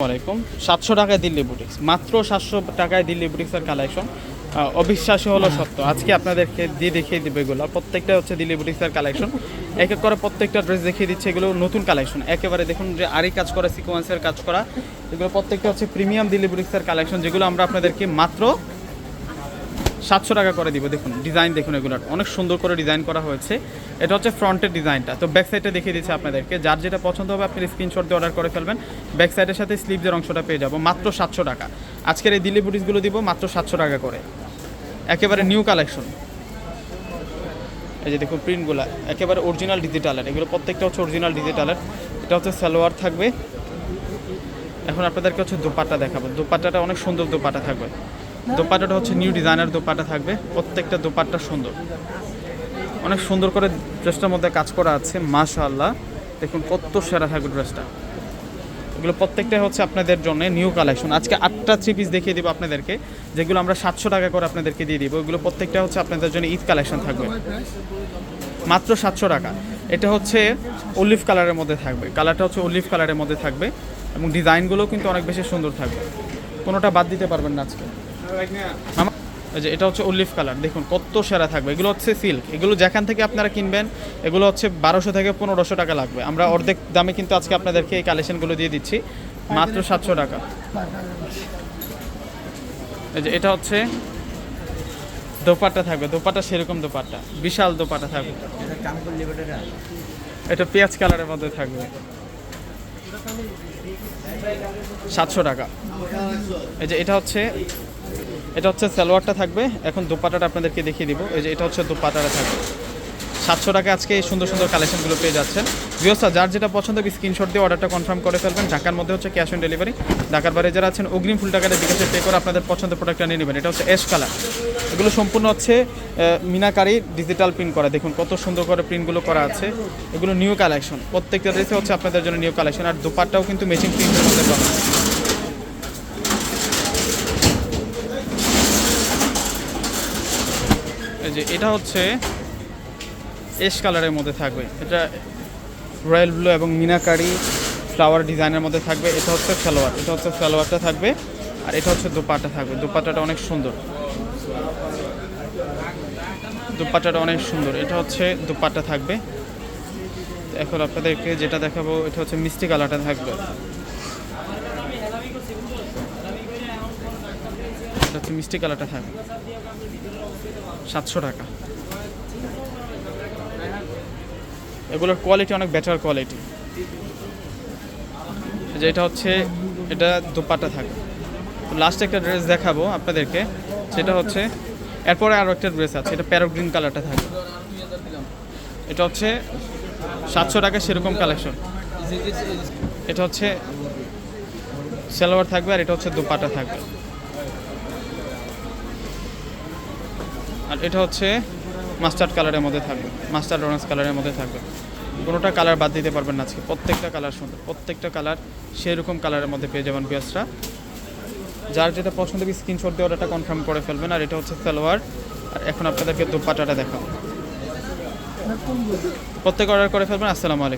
আলাইকুম। সাতশো টাকায় দিল্লি বুটিক্স। মাত্র সাতশো টাকায় দিল্লি বুটিক্সের কালেকশন অবিশ্বাসী হলো সত্য। আজকে আপনাদেরকে দিয়ে দেখিয়ে দেবে এগুলো। প্রত্যেকটা হচ্ছে দিল্লি বুটিক্সের কালেকশন এক এক করে প্রত্যেকটা ড্রেস দেখিয়ে দিচ্ছে এগুলো নতুন কালেকশন একেবারে দেখুন যে আরই কাজ করা সিকোয়েন্সের কাজ করা। এগুলো প্রত্যেকটা হচ্ছে প্রিমিয়াম দিল্লি বুটিক্সের কালেকশন যেগুলো আমরা আপনাদেরকে মাত্র সাতশো টাকা করে দিব, দেখুন ডিজাইন দেখুন এগুলোর অনেক সুন্দর করে ডিজাইন করা হয়েছে। এটা হচ্ছে ফ্রন্টের ডিজাইনটা তো ব্যাক সাইডে দেখিয়ে দিচ্ছে আপনাদেরকে। যার যেটা পছন্দ হবে, আপনি স্ক্রিনশট দিয়ে অর্ডার করে ফেলবেন। ব্যাক সাইডের সাথে স্লিভসের অংশটা পেয়ে যাব। মাত্র সাতশো টাকা। আজকের এই দিল্লি বুটিসগুলো দিব মাত্র সাতশো টাকা করে। একেবারে নিউ কালেকশন এই যে দেখুন প্রিন্টগুলো একেবারে অরিজিনাল ডিজিটালের এগুলো প্রত্যেকটা হচ্ছে অরিজিনাল ডিজিটালের এটা হচ্ছে সালোয়ার থাকবে। এখন আপনাদেরকে হচ্ছে দোপাট্টা দেখাবো। দোপাট্টাটা অনেক সুন্দর দোপাট্টা থাকবে। দোপাট্টাটা হচ্ছে নিউ ডিজাইনার দোপাট্টা থাকবে। প্রত্যেকটা দোপাট্টা সুন্দর। অনেক সুন্দর করে ড্রেসটার মধ্যে কাজ করা আছে, মাশাআল্লাহ। দেখুন কত সেরা থাকবে ড্রেসটা। এগুলো প্রত্যেকটাই হচ্ছে আপনাদের জন্য নিউ কালেকশন। আজকে আটটা থ্রি পিস দেখিয়ে দিব আপনাদেরকে, যেগুলো আমরা সাতশো টাকা করে আপনাদেরকে দিয়ে দিব। এগুলো প্রত্যেকটা হচ্ছে আপনাদের জন্য ঈদ কালেকশন থাকবে। মাত্র সাতশো টাকা। এটা হচ্ছে অলিভ কালারের মধ্যে থাকবে। কালারটা হচ্ছে অলিভ কালারের মধ্যে থাকবে এবং ডিজাইনগুলো কিন্তু অনেক বেশি সুন্দর থাকবে। কোনোটা বাদ দিতে পারবেন না আজকে। যে এটা হচ্ছে অলিভ কালার দেখুন কত সেরা থাকবে। এগুলো হচ্ছে সিল্ক এগুলো যেখান থেকে আপনারা কিনবেন, এগুলো হচ্ছে বারোশো থেকে পনেরোশো টাকা লাগবে। আমরা অর্ধেক দামে কিন্তু আজকে আপনাদেরকে এই কালেকশনগুলো দিয়ে দিচ্ছি, মাত্র সাতশো টাকা। এই যে এটা হচ্ছে দোপাট্টা থাকবে, দোপাট্টা সেরকম দোপাট্টা, বিশাল দোপাট্টা থাকবে। এটা পেঁয়াজ কালারের মধ্যে থাকবে। সাতশো টাকা। এই যে এটা হচ্ছে এটা হচ্ছে সালোয়ারটা থাকবে। এখন দোপাটাটা আপনাদেরকে দেখিয়ে দিব। এই যে এটা হচ্ছে দোপাটাটা থাকবে। সাতশো টাকা আজকে এই সুন্দর সুন্দর কালেকশনগুলো পেয়ে যাচ্ছেন। ব্যবস্থা যার যেটা পছন্দ স্ক্রিনশট দিয়ে অর্ডারটা কনফার্ম করে ফেলবেন। ঢাকার মধ্যে হচ্ছে ক্যাশ অন ডেলিভারি ঢাকার বাইরে যারা আছেন, অগ্রিম ফুল টাকাটা বিকাশে পে করে আপনাদের পছন্দের প্রোডাক্টটা নিয়ে নেবেন। এটা হচ্ছে এস কালার এগুলো সম্পূর্ণ হচ্ছে মিনাকারি ডিজিটাল প্রিন্ট করা। দেখুন কত সুন্দর করে প্রিন্টগুলো করা আছে। এগুলো নিউ কালেকশন প্রত্যেকটা ড্রেসে হচ্ছে আপনাদের জন্য নিউ কালেকশন আর দোপাট্টাও কিন্তু ম্যাচিং প্রিন্টের মধ্যে পাবেন যে এটা হচ্ছে এস কালারের মধ্যে থাকবে। এটা রয়্যাল ব্লু এবং মিনাকারি ফ্লাওয়ার ডিজাইনের মধ্যে থাকবে। এটা হচ্ছে সালোয়ার, এটা হচ্ছে সালোয়ারটা থাকবে আর এটা হচ্ছে দোপাট্টা থাকবে। দোপাট্টাটা অনেক সুন্দর। দোপাট্টাটা অনেক সুন্দর। এটা হচ্ছে দোপাট্টা থাকবে। এখন আপনাদেরকে যেটা দেখাবো, এটা হচ্ছে মিষ্টি কালারটা থাকবে। হচ্ছে মিষ্টি কালারটা থাকবে সাতশো টাকা। এগুলোর কোয়ালিটি অনেক বেটার কোয়ালিটি যে এটা হচ্ছে, এটা দুপাটা থাকে। লাস্ট একটা ড্রেস দেখাবো আপনাদেরকে। সেটা হচ্ছে, এরপরে আরও একটা ড্রেস আছে, এটা প্যারো গ্রিন কালারটা থাকে। এটা হচ্ছে সাতশো টাকা সেরকম কালেকশন এটা হচ্ছে সালোয়ার থাকবে আর এটা হচ্ছে দুপাটা থাকবে। আর এটা হচ্ছে মাস্টার্ড কালারের মধ্যে থাকবে। মাস্টার্ড অরেঞ্জ কালারের মধ্যে থাকবে। কোনোটা কালার বাদ দিতে পারবেন না আজকে। প্রত্যেকটা কালার সুন্দর। প্রত্যেকটা কালার সেই রকম কালারের মধ্যে পেয়ে যাবেন পিয়াসটা যার যেটা পছন্দ হবে স্ক্রিনশট দিয়ে অর্ডারটা কনফার্ম করে ফেলবেন। আর এটা হচ্ছে সালোয়ার। আর এখন আপনাদেরকে দোপাটাটা দেখাবো। প্রত্যেক অর্ডার করে ফেলবেন। আসসালামু আলাইকুম।